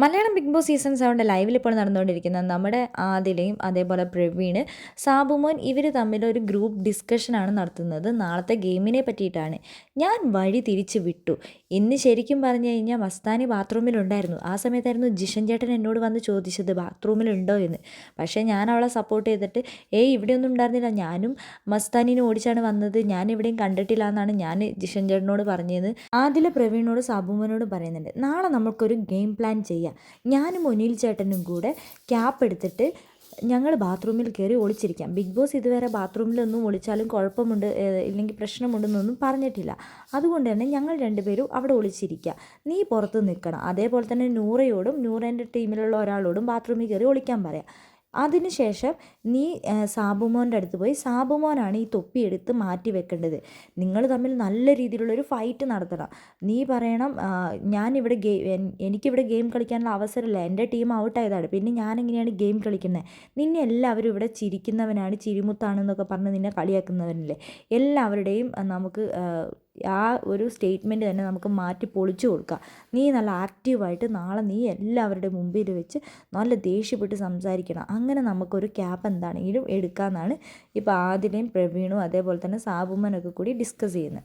Malayalam big boss season സെവന്റെ ലൈവിൽ ഇപ്പോൾ നടന്നുകൊണ്ടിരിക്കുന്ന നമ്മുടെ ആദിലയും അതേപോലെ പ്രവീൺ സാബുമോൻ ഇവർ തമ്മിൽ ഒരു ഗ്രൂപ്പ് ഡിസ്കഷനാണ് നടത്തുന്നത്. നാളത്തെ ഗെയിമിനെ പറ്റിയിട്ടാണ്. ഞാൻ വഴി തിരിച്ച് വിട്ടു. ഇന്ന് ശരിക്കും പറഞ്ഞു കഴിഞ്ഞാൽ മസ്താനി ബാത്റൂമിലുണ്ടായിരുന്നു ആ സമയത്തായിരുന്നു ജിഷൻ ചേട്ടൻ എന്നോട് വന്ന് ചോദിച്ചത് ബാത്റൂമിലുണ്ടോ എന്ന്? പക്ഷേ ഞാൻ അവളെ സപ്പോർട്ട് ചെയ്തിട്ട് ഏയ് ഇവിടെയൊന്നും ഉണ്ടായിരുന്നില്ല. ഞാനും മസ്താനിനെ ഓടിച്ചാണ് വന്നത്. ഞാൻ എവിടെയും കണ്ടിട്ടില്ല എന്നാണ് ഞാൻ ജിഷൻ ചേട്ടനോട് പറഞ്ഞത്. ആദില പ്രവീണിനോട് സാബുമോനോട് പറയുന്നുണ്ട് നാളെ നമുക്കൊരു ഗെയിം പ്ലാൻ ചെയ്യാം. ഞാനും ഒനിൽ ചേട്ടനും കൂടെ ക്യാപ്പ് എടുത്തിട്ട് ഞങ്ങൾ ബാത്റൂമിൽ കയറി ഒളിച്ചിരിക്കാം. ബിഗ് ബോസ് ഇതുവരെ ബാത്റൂമിലൊന്നും ഒളിച്ചാലും കുഴപ്പമുണ്ട് ഇല്ലെങ്കിൽ പ്രശ്നമുണ്ടെന്നൊന്നും പറഞ്ഞിട്ടില്ല. അതുകൊണ്ട് തന്നെ ഞങ്ങൾ രണ്ടുപേരും അവിടെ ഒളിച്ചിരിക്കുക. നീ പുറത്ത് നിൽക്കണം. അതേപോലെ തന്നെ നൂറയോടും നൂറേന്റെ ടീമിലുള്ള ഒരാളോടും ബാത്റൂമിൽ കയറി ഒളിക്കാൻ പറയാം. അതിനുശേഷം നീ സാബുമോന്റെ അടുത്ത് പോയി സാബുമോനാണ് ഈ തൊപ്പി എടുത്ത് മാറ്റി വെക്കേണ്ടത്. നിങ്ങൾ തമ്മിൽ നല്ല രീതിയിലുള്ളൊരു ഫൈറ്റ് നടത്തണം. നീ പറയണം ഞാനിവിടെ ഗെയിം എനിക്കിവിടെ ഗെയിം കളിക്കാനുള്ള അവസരമില്ല. എന്റെ ടീം ഔട്ടായതാണ് പിന്നെ ഞാനെങ്ങനെയാണ് ഗെയിം കളിക്കുന്നത് നിന്നെ എല്ലാവരും ഇവിടെ ചിരിക്കുന്നവനാണ് ചിരിമുത്താണെന്നൊക്കെ പറഞ്ഞ് നിന്നെ കളിയാക്കുന്നവനല്ലേ? എല്ലാവരുടെയും നമുക്ക് ആ ഒരു സ്റ്റേറ്റ്മെന്റ് തന്നെ നമുക്ക് മാറ്റി പൊളിച്ചു കൊടുക്കാം. നീ നല്ല ആക്റ്റീവായിട്ട് നാളെ നീ എല്ലാവരുടെ മുമ്പിൽ വെച്ച് നല്ല ദേഷ്യപ്പെട്ട് സംസാരിക്കണം. അങ്ങനെ നമുക്കൊരു ക്യാപ്പ് എന്താണെങ്കിലും എടുക്കാമെന്നാണ് ഇപ്പോൾ ആദിലയും പ്രവീണും അതേപോലെ തന്നെ സാബുമ്മനൊക്കെ കൂടി ഡിസ്കസ് ചെയ്യുന്നത്.